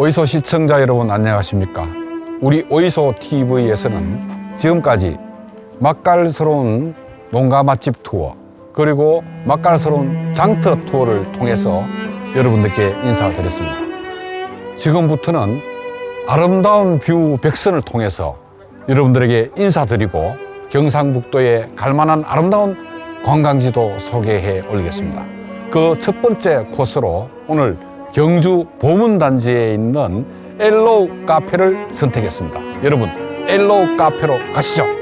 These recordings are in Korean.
오이소 시청자 여러분 안녕하십니까? 우리 오이소 TV에서는 지금까지 맛깔스러운 농가 맛집 투어 그리고 맛깔스러운 장터 투어를 통해서 여러분들께 인사드렸습니다. 지금부터는 아름다운 뷰 백선을 통해서 여러분들에게 인사드리고 경상북도에 갈만한 아름다운 관광지도 소개해 올리겠습니다. 그 첫 번째 코스로 오늘 경주 보문단지에 있는 엘로우 카페를 선택했습니다. 여러분, 엘로우 카페로 가시죠.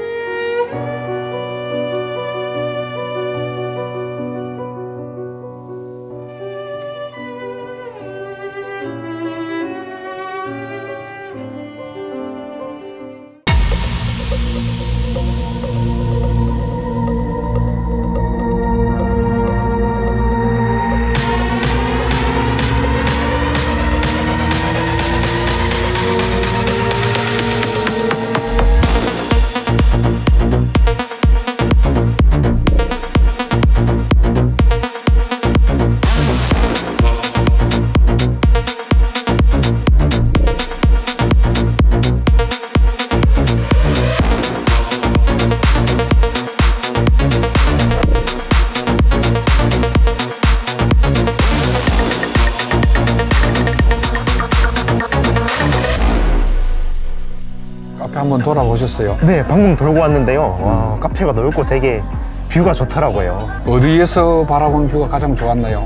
카페 한번 돌아보셨어요? 네, 방금 돌고 왔는데요. 와, 카페가 넓고 되게 뷰가 좋더라고요. 어디에서 바라보는 뷰가 가장 좋았나요?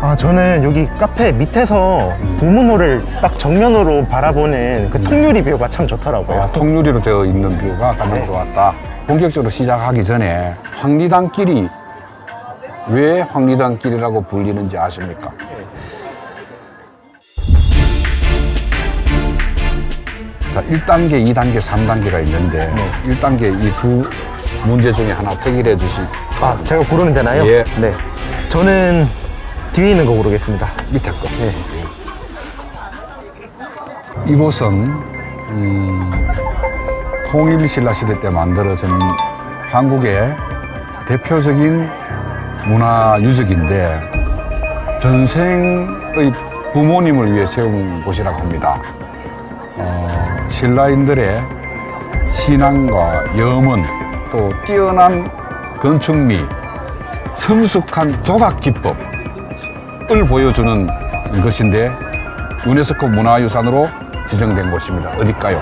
아, 저는 여기 카페 밑에서 보문호를 딱 정면으로 바라보는 그 통유리 뷰가 참 좋더라고요. 아, 통유리로 되어 있는 뷰가 가장 좋았다. 본격적으로 시작하기 전에 황리단길이 왜 황리단길이라고 불리는지 아십니까? 자, 1단계, 2단계, 3단계가 있는데 1단계 이 두 문제 중에 하나 택일해 주시 아, 제가 고르면 되나요? 예. 네. 저는 뒤에 있는 거 고르겠습니다. 밑에 거. 이곳은 음, 통일신라 시대 때 만들어진 한국의 대표적인 문화 유적인데 전생의 부모님을 위해 세운 곳이라고 합니다. 어, 신라인들의 신앙과 염원 또 뛰어난 건축미, 성숙한 조각 기법을 보여주는 것인데 유네스코 문화유산으로 지정된 곳입니다. 어딜까요?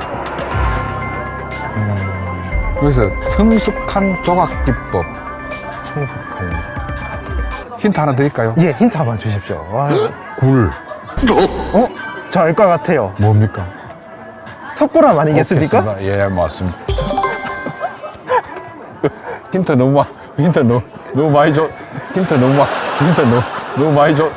그래서 성숙한 조각 기법 성숙한. 힌트 하나 드릴까요? 예, 힌트 한번 주십시오. 와, 굴 어? 저 알 것 같아요. 뭡니까? 석고람 아니겠습니까? 없겠습니다. 예, 맞습니다. 힌트 너무 많, 힌트 너무, 너무 많이 줘. 힌트 너무 많, 힌트 너무, 너무 많이 줘.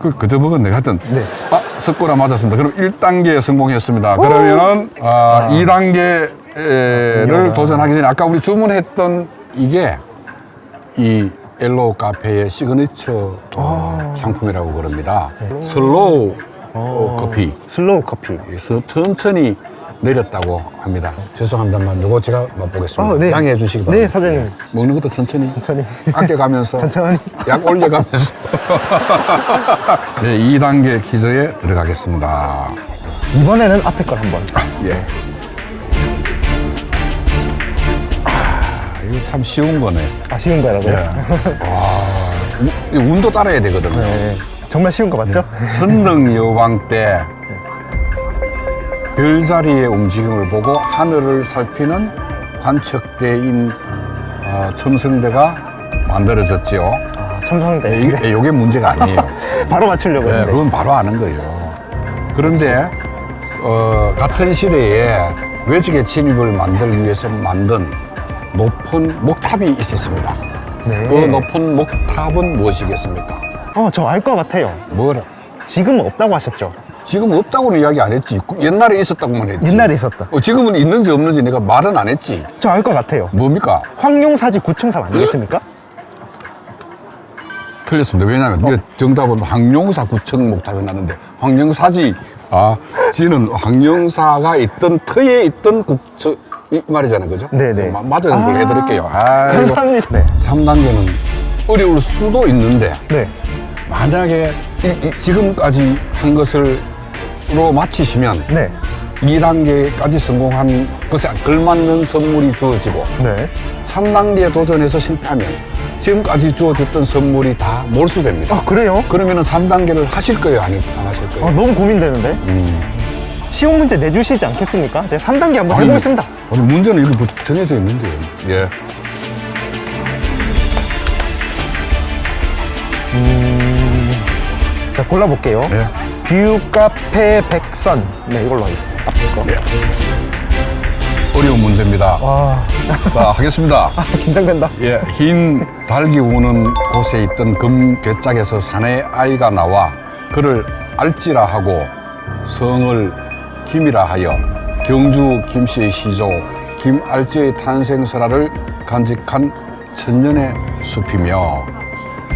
그, 그저 먹었네. 하여튼. 네. 아, 석고라 맞았습니다. 그럼 1단계 성공했습니다. 그러면은, 아, 2단계를 도전하기 전에 아까 우리 주문했던 이게 이 엘로우 카페의 시그니처 어, 상품이라고 그럽니다. 슬로우 어, 커피. 슬로우 커피. 그래서 천천히 내렸다고 합니다. 죄송합니다만 이거 제가 맛보겠습니다. 아, 네. 양해해 주시기 네, 바랍니다. 사장님. 먹는 것도 천천히, 천천히. 아껴가면서 천천히. 약 올려가면서 네, 2단계 퀴즈에 들어가겠습니다. 이번에는 앞에 걸 한번. 예. 아, 이거 참 쉬운 거네. 아쉬운 거라고요? 예. 이 운도 따라야 되거든요. 네. 정말 쉬운 거 맞죠? 선릉 여왕 때 별자리의 움직임을 보고 하늘을 살피는 관측대인 어, 첨성대가 만들어졌지요. 아, 첨성대. 예, 이게 요게 문제가 아니에요. 바로 맞추려고 예, 했는데. 그건 바로 아는 거예요. 그런데 어, 같은 시대에 외적의 침입을 만들기 위해서 만든 높은 목탑이 있었습니다. 네. 그 높은 목탑은 무엇이겠습니까? 어, 저 알 것 같아요. 뭐라? 지금은 없다고 하셨죠? 지금 없다고는 이야기 안 했지. 그 옛날에 있었다고만 했지. 옛날에 있었다. 어, 지금은 있는지 없는지 내가 말은 안 했지. 저 알 것 같아요. 뭡니까? 황룡사지 구청사 아니겠습니까? 틀렸습니다. 왜냐하면 이게 정답은 황룡사 구청 목탑에 났는데 황룡사지 아 지는 황룡사가 있던 터에 있던 국청 이 말이잖아요, 그죠? 네네. 마- 맞은 걸 아, 해드릴게요. 아, 감사합니다. 네. 3단계는 어려울 수도 있는데 네. 만약에 이- 이- 지금까지 한 것을 로 마치시면 네. 2단계까지 성공한 것에 걸맞는 선물이 주어지고 네. 3단계에 도전해서 실패하면 지금까지 주어졌던 선물이 다 몰수됩니다. 아, 그래요? 그러면 3단계를 하실 거예요? 아니, 안 하실 거예요? 아, 너무 고민되는데? 음. 시험 문제 내주시지 않겠습니까? 제가 3단계 한번 아니, 해보겠습니다. 아니, 문제는 이렇게 정해져 있는데요. 예. 자, 골라볼게요. 예. 뷰 카페 백선. 네, 이걸로. 딱 이거. 예. 어려운 문제입니다. 와, 자, 하겠습니다. 아, 긴장된다. 예, 흰 달기 우는 곳에 있던 금 괴짝에서 사내 아이가 나와 그를 알지라 하고 성을 김이라 하여 경주 김씨의 시조 김알지의 탄생설화를 간직한 천년의 숲이며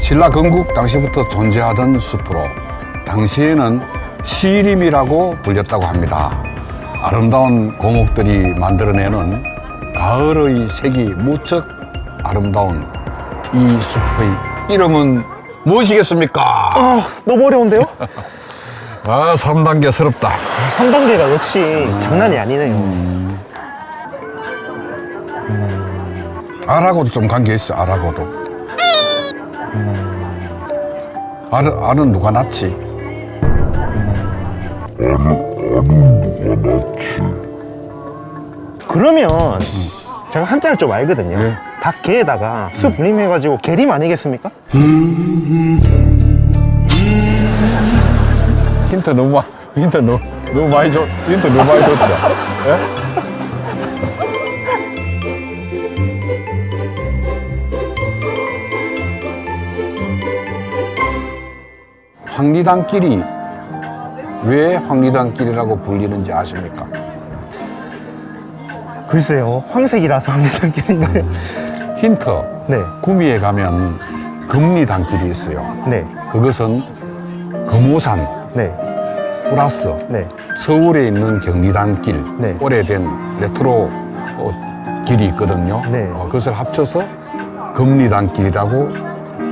신라 건국 당시부터 존재하던 숲으로 당시에는 시림이라고 불렸다고 합니다. 아름다운 고목들이 만들어내는 가을의 색이 무척 아름다운 이 숲의 이름은 무엇이겠습니까? 아, 너무 어려운데요? 아, 3단계 서럽다. 3단계가 역시 장난이 아니네요. 알하고도 좀 관계 있어, 알하고도. 음. 알은 누가 낳지? 그러면 제가 한자를 좀 알거든요. 예. 닭개에다가 숲림 해가지고 계림 아니겠습니까? 힌트 너무, 마- 힌트 너무, 너무 많이 줬, 힌트 너무 많이 줬죠? 예? 황리단길이 왜 황리단길이라고 불리는지 아십니까? 글쎄요. 황색이라서 황리단길인가요? 힌트. 네. 구미에 가면 금리단길이 있어요. 네. 그것은 금오산 네. 플러스 네. 서울에 있는 경리단길 네. 오래된 레트로 어, 길이 있거든요. 네. 어, 그것을 합쳐서 금리단길이라고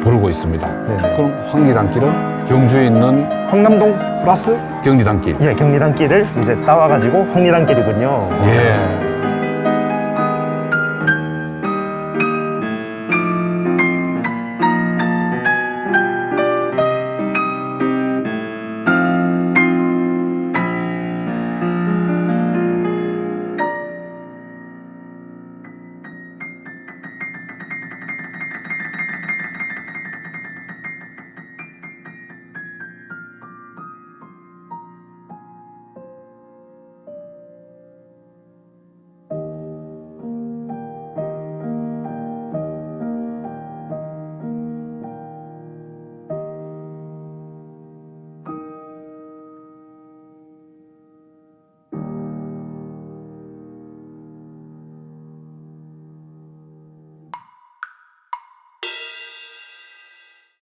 부르고 있습니다. 네. 그럼 황리단길은 경주에 있는 황남동 플러스 경리단길. 예, 경리단길을 이제 따와가지고 황리단길이군요. 예.